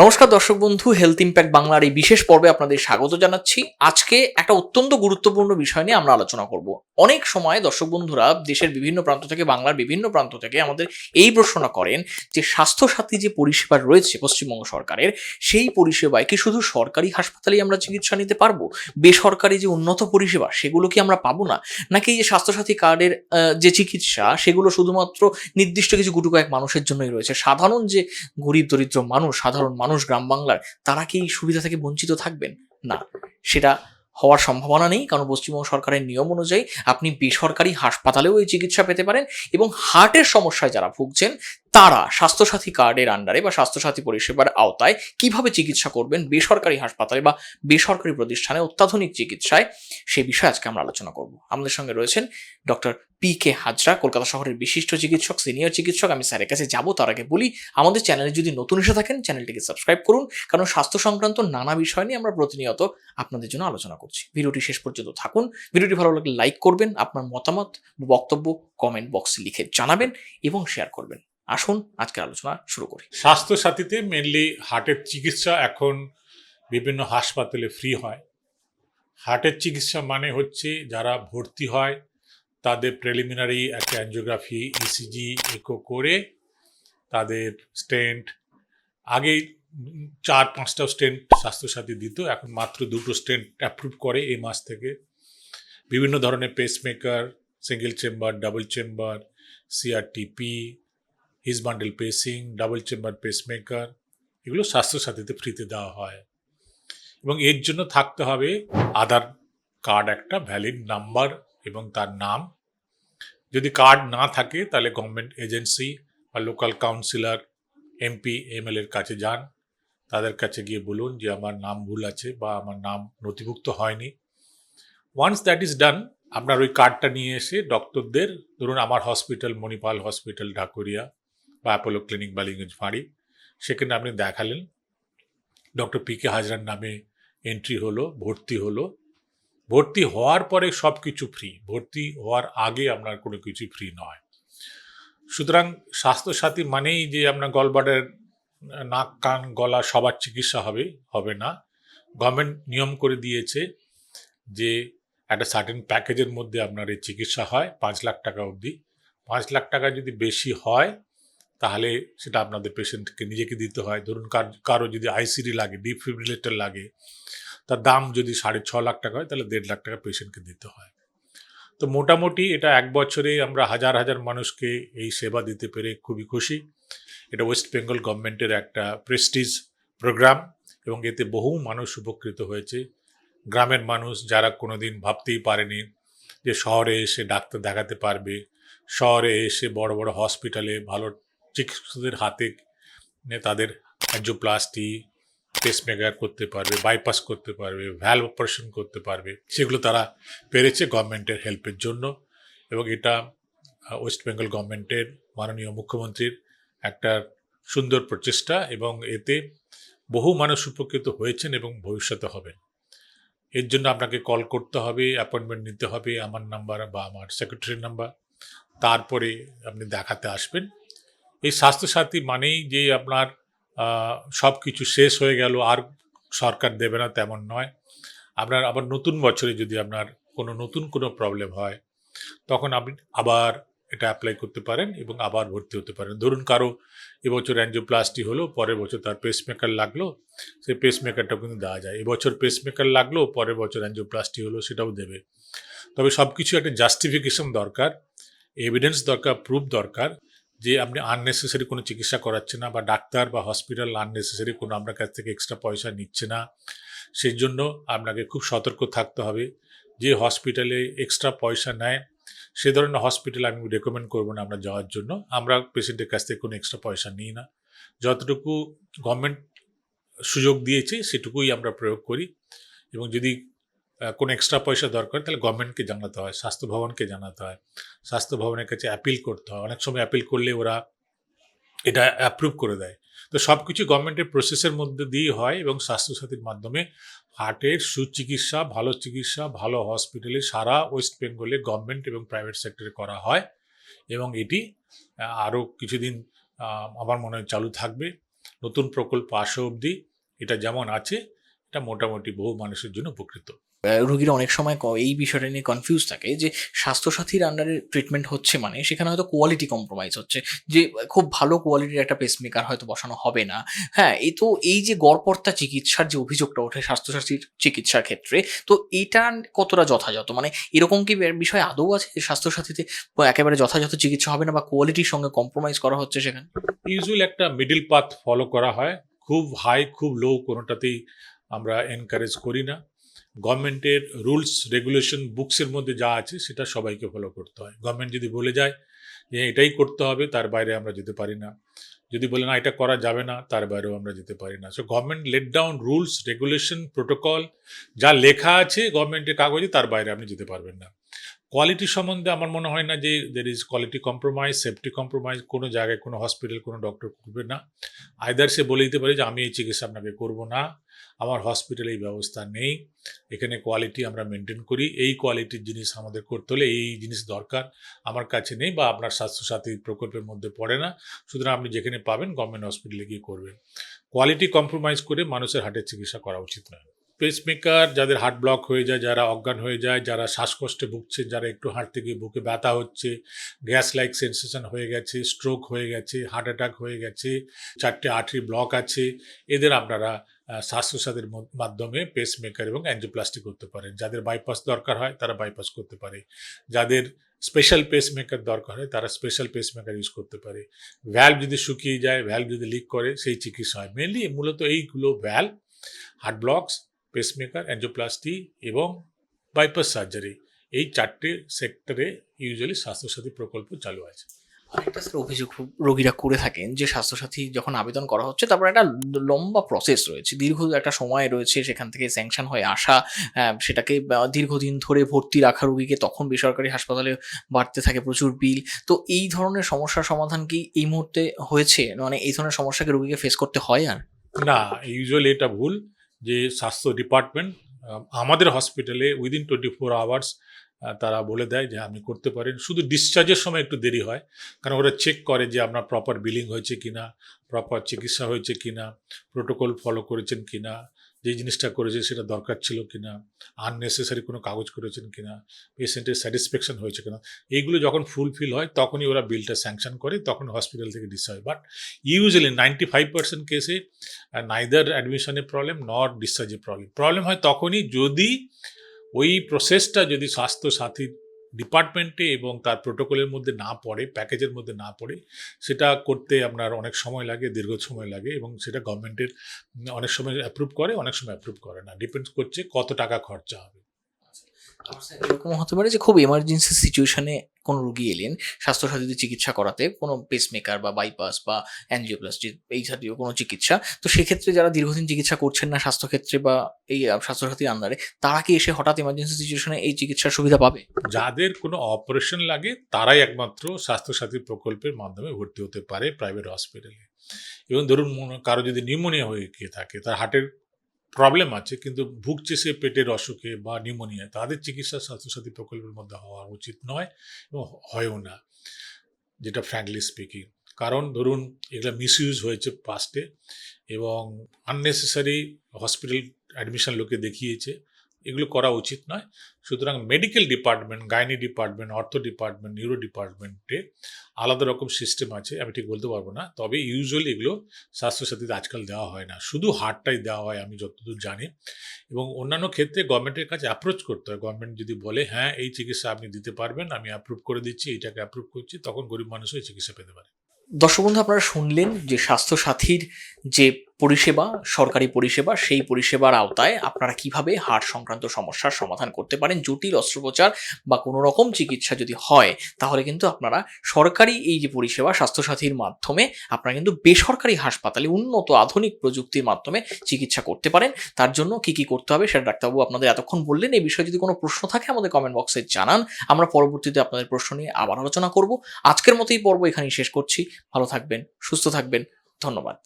নমস্কার দর্শক বন্ধু হেলথ ইম্প্যাক্ট বাংলার এই বিশেষ পর্বে আপনাদের স্বাগত জানাচ্ছি। আজকে একটা অত্যন্ত গুরুত্বপূর্ণ বিষয় নিয়ে আমরা আলোচনা করব। অনেক সময় দর্শক বন্ধুরা দেশের বিভিন্ন প্রান্ত থেকে, বাংলার বিভিন্ন প্রান্ত থেকে আমাদের এই প্রশ্নটা করেন যে, স্বাস্থ্যসাথী যে পরিষেবা রয়েছে পশ্চিমবঙ্গ সরকারের, সেই পরিষেবায় কি শুধু সরকারি হাসপাতালেই আমরা চিকিৎসা নিতে পারব? বেসরকারি যে উন্নত পরিষেবা, সেগুলো কি আমরা পাবো না? নাকি যে স্বাস্থ্যসাথী কার্ডের যে চিকিৎসা, সেগুলো শুধুমাত্র নির্দিষ্ট কিছু গুটু কয়েক মানুষের জন্যই রয়েছে? সাধারণ যে গরিব দরিদ্র মানুষ, সাধারণ মানুষ গ্রাম বাংলার তারা কি এই সুবিধা থেকে বঞ্চিত থাকবেন? না সেটা হওয়ার সম্ভাবনা নেই, কারণ পশ্চিমবঙ্গ সরকারের নিয়ম অনুযায়ী আপনি বেসরকারি হাসপাতালেও এই চিকিৎসা পেতে পারেন এবং হার্টের সমস্যায় যারা ভুগছেন, তারা স্বাস্থ্যসাথী কার্ডের আন্ডারে বা স্বাস্থ্যসাথী পরিষেবার আওতায় কীভাবে চিকিৎসা করবেন বেসরকারি হাসপাতালে বা বেসরকারি প্রতিষ্ঠানে অত্যাধুনিক চিকিৎসায়, সে বিষয়ে আজকে আমরা আলোচনা করব। আমাদের সঙ্গে রয়েছেন doctor P K Hazra, Kolkata শহরের বিশিষ্ট চিকিৎসক, সিনিয়র চিকিৎসক, আমি স্যারের কাছে যাব, তার আগে বলি, আমাদের চ্যানেলে যদি নতুন এসে থাকেন, চ্যানেলটিকে সাবস্ক্রাইব করুন, কারণ স্বাস্থ্য সংক্রান্ত নানা বিষয় নিয়ে আমরা প্রতিনিয়ত আপনাদের জন্য আলোচনা করছি। ভিডিওটি শেষ পর্যন্ত থাকুন। ভিডিওটি ভালো লাগলে লাইক করবেন, আপনার মতামত বক্তব্য কমেন্ট বক্সে লিখে জানাবেন এবং শেয়ার করবেন। আসুন, আজকের আলোচনা শুরু করি। স্বাস্থ্য সাথীতে মেনলি হার্টের চিকিৎসা এখন বিভিন্ন হাসপাতালে ফ্রি হয়। হার্টের চিকিৎসা মানে হচ্ছে যারা ভর্তি হয়, তাদের প্রেলিমিনারি একটা অ্যাঞ্জিওগ্রাফি ইসিজি ইকো করে তাদের স্টেন্ট আগে চার পাঁচটা স্টেন্ট স্বাস্থ্যসাথী দিত, এখন মাত্র দুটো স্টেন্ট অ্যাপ্রুভ করে এই মাস থেকে। বিভিন্ন ধরনের pacemaker single chamber double chamber CRTP His bundle pacing double chamber pacemaker এগুলো স্বাস্থ্যসাথীতে ফ্রিতে দেওয়া হয়। এবং এর জন্য থাকতে হবে আধার কার্ড একটা ভ্যালিড নাম্বার এবং তার নাম। যদি কার্ড না থাকে, তাহলে গভর্নমেন্ট এজেন্সি বা লোকাল কাউন্সিলর এমপি এমএলএর কাছে যান। তাদের কাছে গিয়ে বলুন যে আমার নাম ভুল আছে বা আমার নাম নথিভুক্ত হয়নি। ওয়ান্স দ্যাট ইজ ডান আপনার ওই কার্ডটা নিয়ে এসে ডক্টরদের ধরুন আমার হসপিটাল মণিপাল হসপিটাল ঢাকুরিয়া বা অ্যাপোলো ক্লিনিক বালিগঞ্জ ফাঁড়ি সেখানে আপনি দেখালেন। ডক্টর পি কে হাজরার নামে এন্ট্রি হলো, ভর্তি হলো। ভর্তি হওয়ার পরে সব কিছু ফ্রি ভর্তি হওয়ার আগে আপনার কোনো কিছু ফ্রি নয়। সুতরাং স্বাস্থ্যসাথী মানেই যে আপনার গলবাডের নাক, কান, গলা সবার চিকিৎসা হবে হবে না। গভর্নমেন্ট নিয়ম করে দিয়েছে যে একটা সার্টেন প্যাকেজের মধ্যে আপনার এই চিকিৎসা হয়, পাঁচ লাখ টাকা অবধি। পাঁচ লাখ টাকা যদি বেশি হয়, তাহলে সেটা আপনাদের পেশেন্টকে নিজেকে দিতে হয়। ধরুন কার- কারও যদি আইসিডি লাগে ডিফিব্রিলেটর লাগে, তার দাম যদি সাড়ে ছ লাখ টাকা হয়, তাহলে দেড় লাখ টাকা পেশেন্টকে দিতে হয়। তো মোটামুটি এটা এক বছরে আমরা হাজার হাজার মানুষকে এই সেবা দিতে পেরে খুবই খুশি। এটা ওয়েস্ট বেঙ্গল গভর্নমেন্টের একটা প্রেস্টিজ প্রোগ্রাম এবং এতে বহু মানুষ উপকৃত হয়েছে। গ্রামের মানুষ যারা কোনোদিন ভাবতেই পারেনি যে শহরে এসে ডাক্তার দেখাতে পারবে, শহরে এসে বড় বড় হসপিটালে ভালো চিকিৎসকদের হাতে তাদের অ্যাঞ্জিওপ্লাস্টি পেসমেকার করতে পারবে বাইপাস করতে পারবে ভ্যালভ অপারেশন করতে পারবে, সেগুলো তারা পেরেছে গভর্নমেন্টের হেল্পের জন্য এবং এটা ওয়েস্ট বেঙ্গল গভর্নমেন্টের মাননীয় মুখ্যমন্ত্রীর একটা সুন্দর প্রচেষ্টা এবং এতে বহু মানুষ উপকৃত হয়েছেন এবং ভবিষ্যতে হবেন। এর জন্য আপনাকে কল করতে হবে অ্যাপয়েন্টমেন্ট নিতে হবে, আমার নাম্বার বা আমার সেক্রেটারির নাম্বার তারপরে আপনি দেখাতে আসবেন। এই স্বাস্থ্যসাথী মানেই যে আপনার সব কিছু শেষ হয়ে গেল, আর সরকার দেবে না তেমন নয়। আপনার আবার নতুন বছরে যদি আপনার কোনো নতুন কোনো প্রবলেম হয়, তখন আপনি আবার এটা অ্যাপ্লাই করতে পারেন এবং আবার ভর্তি হতে পারেন। ধরুন কারও এবছর অ্যাঞ্জিওপ্লাস্টি হলো, পরের বছর তার পেসমেকার লাগল, সেই পেসমেকারটাও কিন্তু দেওয়া যায়। এবছর পেসমেকার লাগল, পরের বছর অ্যাঞ্জিওপ্লাস্টি হলো, সেটাও দেবে। তবে সব কিছু একটা জাস্টিফিকেশন দরকার এভিডেন্স দরকার প্রুফ দরকার যে আপনি আননেসেসারি কোনো চিকিৎসা করাচ্ছে না বা ডাক্তার বা হসপিটাল আননেসেসারি কোনো আপনার কাছ থেকে এক্সট্রা পয়সা নিচ্ছে না, সেই জন্য আপনাকে খুব সতর্ক থাকতে হবে যে হসপিটালে এক্সট্রা পয়সা নেয় সে ধরনের হসপিটাল আমি রেকমেন্ড করব না আমরা যাওয়ার জন্য। আমরা পেশেন্টের কাছ থেকে কোনো এক্সট্রা পয়সা নিই না। যতটুকু গভর্নমেন্ট সুযোগ দিয়েছে, সেটুকুই আমরা প্রয়োগ করি। এবং যদি কোনো এক্সট্রা পয়সা দরকার, তাহলে গভর্নমেন্টকে জানাতে হয়, স্বাস্থ্য ভবনকে জানাতে হয়। স্বাস্থ্য ভবনের কাছে অ্যাপিল করতে হয়। অনেক সময় অ্যাপিল করলে ওরা এটা অ্যাপ্রুভ করে দেয়। তো সব কিছু গভর্নমেন্টের প্রসেসের মধ্যে দিয়েই হয় এবং স্বাস্থ্যসাথীর মাধ্যমে হার্টের সুচিকিৎসা, ভালো চিকিৎসা, ভালো হসপিটালে সারা ওয়েস্ট বেঙ্গলে গভর্নমেন্ট এবং প্রাইভেট সেক্টরে করা হয় এবং এটি আরও কিছুদিন আমার মনে হয় চালু থাকবে। নতুন প্রকল্প আসা অবধি এটা যেমন আছে, এটা মোটামুটি বহু মানুষের জন্য উপকৃত। রোগীরা অনেক সময় এই বিষয়টা নিয়ে কনফিউজ থাকে যে স্বাস্থ্যসাথীর আন্ডারে ট্রিটমেন্ট হচ্ছে মানে সেখানে হয়তো কোয়ালিটি কম্প্রোমাইজ হচ্ছে, যে খুব ভালো কোয়ালিটির একটা পেসমেকার হয়তো বসানো হবে না। হ্যাঁ এই তো এই যে গড়পড়তা চিকিৎসার যে অভিযোগটা ওঠে স্বাস্থ্যসাথীর চিকিৎসার ক্ষেত্রে, তো এটা কতটা যথাযথ? মানে এরকম কি বিষয় আদৌ আছে যে স্বাস্থ্যসাথীতে একেবারে যথাযথ চিকিৎসা হবে না বা কোয়ালিটির সঙ্গে কম্প্রোমাইজ করা হচ্ছে সেখানে? ইউজুয়ালি একটা মিডিল পাথ ফলো করা হয়। খুব হাই খুব লো কোনোটাতেই আমরা এনকারেজ করি না। গভর্নমেন্টের রুলস, রেগুলেশন, বুকসের মধ্যে যা আছে সেটা সবাইকে ফলো করতে হয়। গভর্নমেন্ট যদি বলে যায় যে এটাই করতে হবে, তার বাইরে আমরা যেতে পারি না। যদি বলে না, এটা করা যাবে না, তার বাইরেও আমরা যেতে পারি না। So government laid down rules regulation protocol যা লেখা আছে গভর্নমেন্টের কাগজে, তার বাইরে আপনি যেতে পারবেন না। কোয়ালিটি সম্বন্ধে আমার মনে হয় না যে there is quality compromise safety compromise কোনো জায়গায় কোনো হসপিটাল কোনো ডক্টর করবে না। আইদার সে বলে দিতে পারে যে, আমি এই চিকিৎসা আপনাকে করব না। আমার হসপিটালে এই ব্যবস্থা নেই। এখানে কোয়ালিটি আমরা মেনটেন করি। এই কোয়ালিটির জিনিস আমাদের করতে হলে এই জিনিস দরকার। আমার কাছে নেই বা আপনার স্বাস্থ্যসাথী প্রকল্পের মধ্যে পড়ে না। সুতরাং আপনি যেখানে পাবেন গভর্নমেন্ট হসপিটালে গিয়ে করবেন। কোয়ালিটি কম্প্রোমাইজ করে মানুষের হার্টের চিকিৎসা করা উচিত নয়। পেসমেকার যাদের হার্ট ব্লক হয়ে যায়, যারা অজ্ঞান হয়ে যায়, যারা শ্বাসকষ্টে ভুগছে, যারা একটু হাঁটতে গিয়ে বুকে ব্যথা হচ্ছে গ্যাস লাইক সেন্সেশন হয়ে গেছে স্ট্রোক হয়ে গেছে হার্ট অ্যাটাক হয়ে গেছে, চারটে আর্টারি ব্লক আছে। এদের আপনারা স্বাস্থ্যসাথীর মধ্য- মাধ্যমে পেসমেকার এবং অ্যাঞ্জিওপ্লাস্টি করতে পারেন। যাদের বাইপাস দরকার হয়, তারা বাইপাস করতে পারে। যাদের স্পেশাল পেসমেকার দরকার হয়, তারা স্পেশাল পেসমেকার ইউজ করতে পারে। ভ্যালভ যদি শুকিয়ে যায় ভ্যালভ যদি লিক করে, সেই চিকিৎসা হয়। মেনলি মূলত এইগুলো valve heart blocks pacemaker angioplasty এবং বাইপাস সার্জারি এই চারটে সেক্টরে ইউজুয়ালি স্বাস্থ্যসাথী প্রকল্প চালু আছে। আরেকটা স্যার অভিযোগ রোগীরা করে থাকেন যে স্বাস্থ্যসাথী যখন আবেদন করা হচ্ছে তারপর একটা লম্বা প্রসেস রয়েছে। দীর্ঘ একটা সময় রয়েছে সেখান থেকে স্যাংশন হয়ে আসা আহ, সেটাকে দীর্ঘদিন ধরে ভর্তি রাখা রোগীকে তখন বেসরকারি হাসপাতালে বাড়তে থাকে প্রচুর বিল তো এই ধরনের সমস্যার সমাধান কি এই মুহূর্তে হয়েছে? মানে এই ধরনের সমস্যাকে রোগীকে ফেস করতে হয় আর? না ইউজুয়ালি এটা ভুল যে স্বাস্থ্য ডিপার্টমেন্ট আমাদের হসপিটালে উইদিন টোয়েন্টি ফোর আওয়ার্স তারা বলে দেয় যে আপনি করতে পারেন। শুধু ডিসচার্জের সময় একটু দেরি হয়। কারণ ওরা চেক করে যে আপনার প্রপার বিলিং হয়েছে কিনা প্রপার চিকিৎসা হয়েছে কিনা প্রোটোকল ফলো করেছেন কিনা, যে জিনিসটা করেছে সেটা দরকার ছিল কিনা আননেসেসারি কোনো কাগজ করেছেন কিনা পেশেন্টের স্যাটিসফ্যাকশন হয়েছে কিনা। এইগুলো যখন ফুলফিল হয়, তখনই ওরা বিলটা স্যাংশন করে, তখন হসপিটাল থেকে discharge but usually ninety five percent কেসে নাইদার অ্যাডমিশনের প্রবলেম নট ডিসচার্জের প্রবলেম প্রবলেম হয় তখনই যদি ওই প্রসেসটা যদি স্বাস্থ্য সাথীর ডিপার্টমেন্টে এবং তার প্রোটোকলের মধ্যে না পড়ে প্যাকেজের মধ্যে না পড়ে, সেটা করতে আপনার অনেক সময় লাগে, দীর্ঘ সময় লাগে এবং সেটা গভর্নমেন্টের অনেক সময় অ্যাপ্রুভ করে, অনেক সময় অ্যাপ্রুভ করে না। ডিপেন্ডস করছে কত টাকা খরচা হবে। এরকম হতে পারে যে খুব এমার্জেন্সি সিচুয়েশনে কোনো রুগী এলেন স্বাস্থ্যসাথীতে চিকিৎসা করাতে কোনো পেসমেকার বা বাইপাস বা অ্যানজিওপ্লাস্টি এই জাতীয় কোনো চিকিৎসা, তো সেক্ষেত্রে যারা দীর্ঘদিন চিকিৎসা করছেন না স্বাস্থ্যক্ষেত্রে বা এই স্বাস্থ্যসাথীর আন্ডারে তারা কি এসে হঠাৎ এমার্জেন্সি সিচুয়েশনে এই চিকিৎসার সুবিধা পাবে? যাদের কোনো অপারেশন লাগে, তারাই একমাত্র স্বাস্থ্যসাথী প্রকল্পের মাধ্যমে ভর্তি হতে পারে প্রাইভেট হসপিটালে এবং ধরুন কারও যদি নিউমোনিয়া হয়ে গিয়ে থাকে, তার হার্টের প্রবলেম আছে, কিন্তু ভুগছে সে পেটের অসুখে বা নিউমোনিয়া তাদের চিকিৎসা স্বাস্থ্যসাথী প্রকল্পের মধ্যে হওয়া উচিত নয় এবং হয়ও না, যেটা ফ্র্যাঙ্কলি স্পিকিং কারণ ধরুন, এগুলো মিসইউজ হয়েছে পাস্টে এবং আননেসেসারি হসপিটাল অ্যাডমিশন লোকে দেখিয়েছে। এগুলো করা উচিত নয়। সুতরাং medical department gynae department ortho department neuro ডিপার্টমেন্টে আলাদা রকম সিস্টেম আছে, আমি ঠিক বলতে পারব না। তবে ইউজুয়ালি এগুলো স্বাস্থ্যসাথীতে আজকাল দেওয়া হয় না। শুধু হার্টটাই দেওয়া হয়, আমি যতদূর জানি। এবং অন্যান্য ক্ষেত্রে গভর্নমেন্টের কাছে অ্যাপ্রোচ করতে হয়। গভর্নমেন্ট যদি বলে হ্যাঁ এই চিকিৎসা আপনি দিতে পারবেন, আমি অ্যাপ্রুভ করে দিচ্ছি এইটাকে অ্যাপ্রুভ করছি, তখন গরিব মানুষও এই চিকিৎসা পেতে পারে। দর্শক বন্ধু, আপনারা শুনলেন যে স্বাস্থ্যসাথীর যে পরিষেবা, সরকারি পরিষেবা, সেই পরিষেবার আওতায় আপনারা কীভাবে হার্ট সংক্রান্ত সমস্যার সমাধান করতে পারেন, জটিল অস্ত্রোপচার বা কোনো রকম চিকিৎসা যদি হয়, তাহলে কিন্তু আপনারা সরকারি এই যে পরিষেবা, স্বাস্থ্যসাথীর মাধ্যমে আপনারা কিন্তু বেসরকারি হাসপাতালে উন্নত আধুনিক প্রযুক্তির মাধ্যমে চিকিৎসা করতে পারেন। তার জন্য কি কি করতে হবে সেটা ডাক্তারবাবু আপনাদের এতক্ষণ বললেন। এই বিষয়ে যদি কোনো প্রশ্ন থাকে আমাদের কমেন্ট বক্সে জানান। আমরা পরবর্তীতে আপনাদের প্রশ্ন নিয়ে আবার আলোচনা করব। আজকের মতো এই পর্ব এখানেই শেষ করছি। ভালো থাকবেন, সুস্থ থাকবেন। ধন্যবাদ।